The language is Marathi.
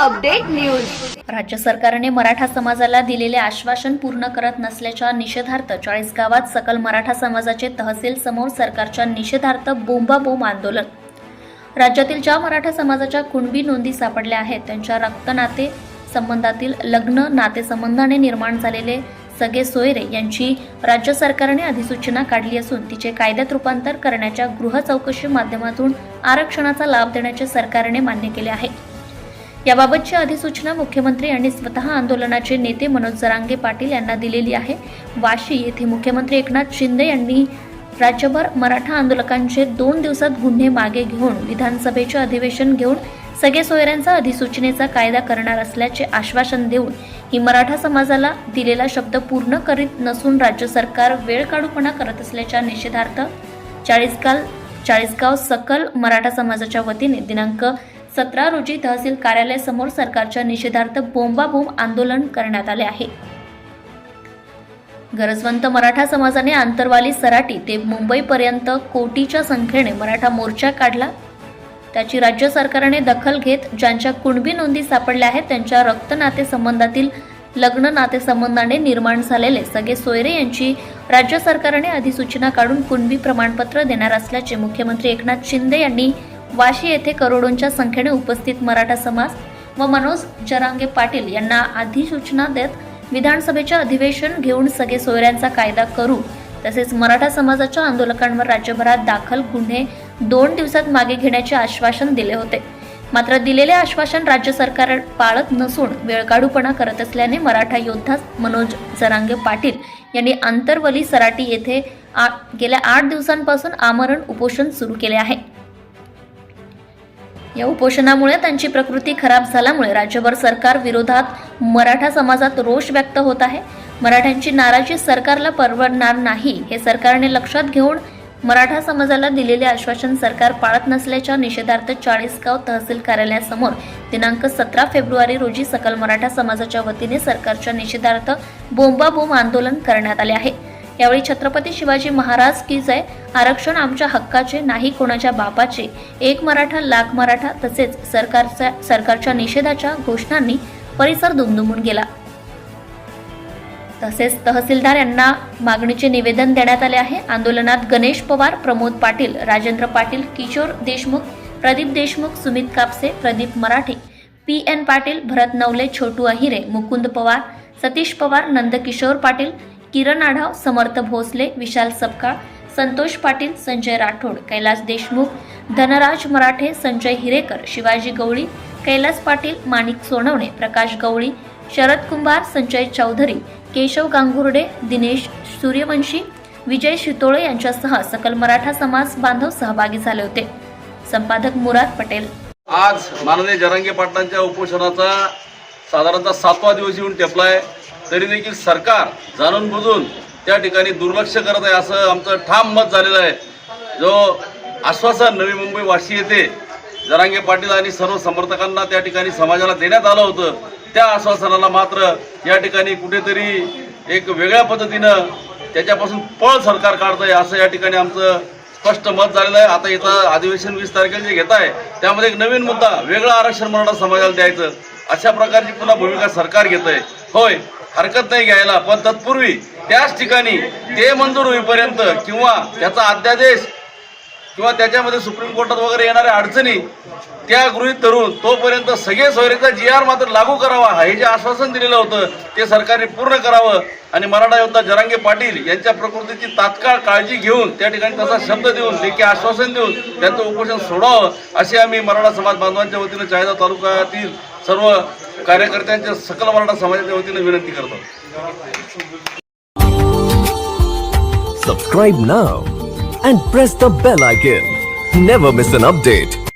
राज्य सरकारने मराठा समाजाला दिलेले आश्वासन पूर्ण करत नसल्याच्या निषेधार्थ चाळीस गावात सकल मराठा समाजाचे तहसील समोर सरकारच्या निषेधार्थ बोंबाबोंब आंदोलन. राज्यातील ज्या मराठा समाजाच्या कुणबी नोंदी सापडल्या आहेत त्यांच्या रक्तनाते संबंधातील लग्न नातेसंबंधाने निर्माण झालेले सगे सोयरे यांची राज्य सरकारने अधिसूचना काढली असून तिचे कायद्यात रूपांतर करण्याच्या गृह चौकशी माध्यमातून आरक्षणाचा लाभ देण्याचे सरकारने मान्य केले आहे. याबाबतची अधिसूचना मुख्यमंत्री आणि स्वतः आंदोलनाचे नेते मनोज जरांगे पाटील यांना दिलेली आहे. वाशी येथे मुख्यमंत्री एकनाथ शिंदे यांनी राज्यभर मराठा आंदोलकांचे दोन दिवसात गुन्हे मागे घेऊन विधानसभेचे अधिवेशन घेऊन सगळे सोयऱ्यांचा अधिसूचनेचा कायदा करणार असल्याचे आश्वासन देऊन ही मराठा समाजाला दिलेला शब्द पूर्ण करीत नसून राज्य सरकार वेळ काढूपणा करत असल्याच्या निषेधार्थ चाळीसगाव चाळीसगाव सकल मराठा समाजाच्या वतीने दिनांक सतरा रोजी तहसील कार्यालयासमोर सरकारच्या निषेधार्थ बोंबाबोंब आंदोलन करण्यात आले आहे. गरजवंत मराठा समाजाने आंतरवाली सराटी ते मुंबईपर्यंत कोटीच्या संख्येने मराठा मोर्चा काढला. त्याची राज्य सरकारने दखल घेत ज्यांच्या कुणबी नोंदी सापडल्या आहेत त्यांच्या रक्तनाते संबंधातील लग्न नातेसंबंधाने निर्माण झालेले सगळे सोयरे यांची राज्य सरकारने अधिसूचना काढून कुणबी प्रमाणपत्र देणार असल्याचे मुख्यमंत्री एकनाथ शिंदे यांनी वाशी येथे करोडोंच्या संख्येने उपस्थित मराठा समाज व मनोज जरांगे पाटील यांना अधिसूचना देत विधानसभेचे अधिवेशन घेऊन सगळे सोयऱ्यांचा कायदा करू तसेच मराठा समाजाच्या आंदोलकांवर राज्यभरात दाखल गुन्हे दोन दिवसात मागे घेण्याचे आश्वासन दिले होते. मात्र दिलेले आश्वासन राज्य सरकार पाळत नसून वेळकाढूपणा करत असल्याने मराठा योद्धा मनोज जरांगे पाटील यांनी आंतरवली सराटी येथे आ- गेल्या आठ दिवसांपासून आमरण उपोषण सुरू केले आहे. या उपोषणामुळे त्यांची प्रकृती खराब झाल्यामुळे राज्यभर सरकार विरोधात मराठा समाजात रोष व्यक्त होत आहे. मराठ्यांची नाराजी सरकारला परवडणार नाही हे सरकारने लक्षात घेऊन मराठा समाजाला दिलेले आश्वासन सरकार पाळत नसल्याच्या निषेधार्थ चाळीसगाव तहसील कार्यालयासमोर दिनांक सतरा फेब्रुवारी रोजी सकल मराठा समाजाच्या वतीने सरकारच्या निषेधार्थ बोंबाबोंब आंदोलन करण्यात आले आहे. यावेळी छत्रपती शिवाजी महाराज की जय आरक्षण आमच्या हक्काचे नाही कोणाच्या बापाचे. एक मराठा लाख मराठा तसेच सरकारच्या सरकारच्या निषेधाच्या घोषणांनी परिसर दुमदुमून गेला. तसेच तहसीलदार यांना मागणीचे निवेदन देण्यात आले आहे. आंदोलनात गणेश पवार प्रमोद पाटील राजेंद्र पाटील किशोर देशमुख प्रदीप देशमुख सुमित कापसे प्रदीप मराठे पी एन पाटील भरत नवले छोटू अहिरे मुकुंद पवार सतीश पवार नंदकिशोर पाटील किरण आढाव समर्थ भोसले विशाल सपकाळ संतोष पाटील संजय राठोड कैलास देशमुख धनराज मराठे संजय हिरेकर शिवाजी गवळी कैलास पाटील माणिक सोनवणे प्रकाश गवळी शरद कुंभार संजय चौधरी केशव गांगुर्डे दिनेश सूर्यवंशी विजय शितोळे यांच्यासह सकल मराठा समाज बांधव सहभागी झाले होते. संपादक मुराद पटेल. आज माननीय जरांगे पाटलांच्या उपोषणाचा साधारणतः सातवा दिवस येऊन टेपलाय. तरी देखील सरकार जाणून बुजून त्या ठिकाणी दुर्लक्ष करत आहे असं आमचं ठाम मत झालेलं आहे. जो आश्वासन नवी मुंबई वाशी येथे जरांगे पाटील आणि सर्व समर्थकांना त्या ठिकाणी समाजाला देण्यात आलं होतं त्या आश्वासनाला मात्र या ठिकाणी कुठेतरी एक वेगळ्या पद्धतीनं त्याच्यापासून पळ सरकार काढतंय असं या ठिकाणी आमचं स्पष्ट मत झालेलं आहे. आता इथं अधिवेशन वीस तारखेला जे घेत आहे त्यामध्ये एक नवीन मुद्दा वेगळं आरक्षण मराठा समाजाला द्यायचं. अशा प्रकारची पुन्हा भूमिका सरकार घेत आहे होय हरकत नाही घ्यायला पण तत्पूर्वी त्याच ठिकाणी ते मंजूर होईपर्यंत किंवा त्याचा अध्यादेश किंवा त्याच्यामध्ये सुप्रीम कोर्टात वगैरे येणाऱ्या अडचणी त्या गृहीत धरून तोपर्यंत सगळे सोयरेचा जी आर मात्र लागू करावा. हे जे आश्वासन दिलेलं होतं ते सरकारने पूर्ण करावं. आणि मराठा योद्धा जरांगे पाटील यांच्या प्रकृतीची तात्काळ काळजी घेऊन त्या ठिकाणी तसा शब्द देऊन लेखी आश्वासन देऊन त्यांचं उपोषण सोडावं अशी आम्ही मराठा समाज बांधवांच्या वतीनं चाळीदा तालुक्यातील सर्व कार्यकर्त्यांच्या सकल मराठा समाजाच्या वतीने विनंती करतो. सबस्क्राईब ना and press the bell icon never miss an update